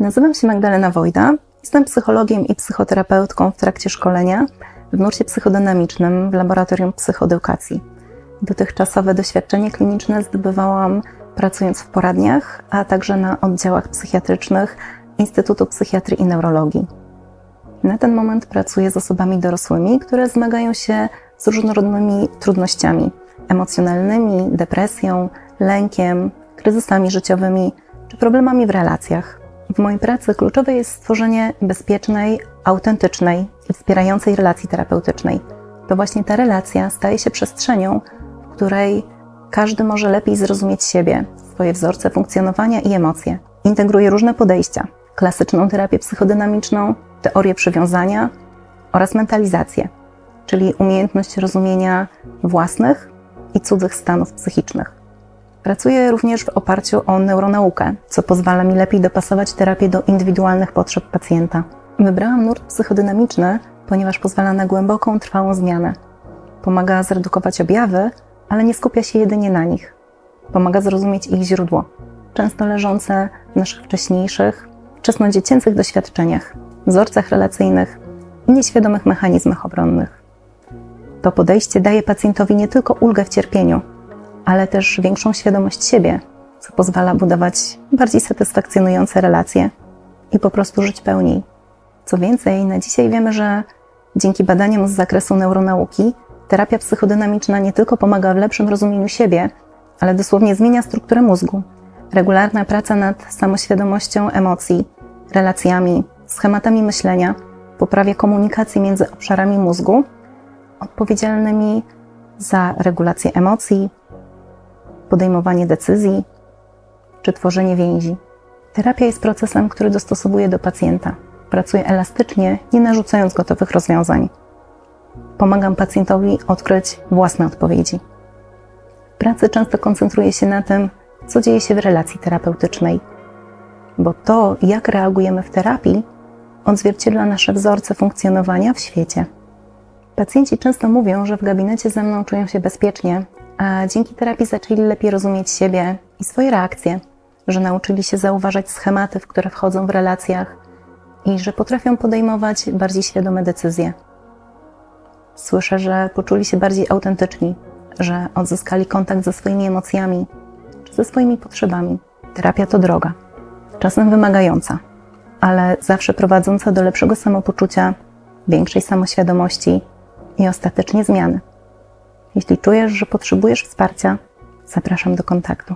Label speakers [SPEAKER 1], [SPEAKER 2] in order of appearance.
[SPEAKER 1] Nazywam się Magdalena Wojda. Jestem psychologiem i psychoterapeutką w trakcie szkolenia w nurcie psychodynamicznym w Laboratorium Psychoedukacji. Dotychczasowe doświadczenie kliniczne zdobywałam pracując w poradniach, a także na oddziałach psychiatrycznych Instytutu Psychiatrii i Neurologii. Na ten moment pracuję z osobami dorosłymi, które zmagają się z różnorodnymi trudnościami emocjonalnymi, depresją, lękiem, kryzysami życiowymi czy problemami w relacjach. W mojej pracy kluczowe jest stworzenie bezpiecznej, autentycznej i wspierającej relacji terapeutycznej. To właśnie ta relacja staje się przestrzenią, w której każdy może lepiej zrozumieć siebie, swoje wzorce funkcjonowania i emocje. Integruje różne podejścia: klasyczną terapię psychodynamiczną, teorię przywiązania oraz mentalizację, czyli umiejętność rozumienia własnych i cudzych stanów psychicznych. Pracuję również w oparciu o neuronaukę, co pozwala mi lepiej dopasować terapię do indywidualnych potrzeb pacjenta. Wybrałam nurt psychodynamiczny, ponieważ pozwala na głęboką, trwałą zmianę. Pomaga zredukować objawy, ale nie skupia się jedynie na nich. Pomaga zrozumieć ich źródło, często leżące w naszych wcześniejszych, wczesnodziecięcych doświadczeniach, wzorcach relacyjnych i nieświadomych mechanizmach obronnych. To podejście daje pacjentowi nie tylko ulgę w cierpieniu, ale też większą świadomość siebie, co pozwala budować bardziej satysfakcjonujące relacje i po prostu żyć pełniej. Co więcej, na dzisiaj wiemy, że dzięki badaniom z zakresu neuronauki terapia psychodynamiczna nie tylko pomaga w lepszym rozumieniu siebie, ale dosłownie zmienia strukturę mózgu. Regularna praca nad samoświadomością emocji, relacjami, schematami myślenia poprawia komunikację między obszarami mózgu odpowiedzialnymi za regulację emocji, podejmowanie decyzji czy tworzenie więzi. Terapia jest procesem, który dostosowuje do pacjenta. Pracuję elastycznie, nie narzucając gotowych rozwiązań. Pomagam pacjentowi odkryć własne odpowiedzi. W pracy często koncentruję się na tym, co dzieje się w relacji terapeutycznej, bo to, jak reagujemy w terapii, odzwierciedla nasze wzorce funkcjonowania w świecie. Pacjenci często mówią, że w gabinecie ze mną czują się bezpiecznie, a dzięki terapii zaczęli lepiej rozumieć siebie i swoje reakcje, że nauczyli się zauważać schematy, w które wchodzą w relacjach i że potrafią podejmować bardziej świadome decyzje. Słyszę, że poczuli się bardziej autentyczni, że odzyskali kontakt ze swoimi emocjami czy ze swoimi potrzebami. Terapia to droga, czasem wymagająca, ale zawsze prowadząca do lepszego samopoczucia, większej samoświadomości i ostatecznie zmiany. Jeśli czujesz, że potrzebujesz wsparcia, zapraszam do kontaktu.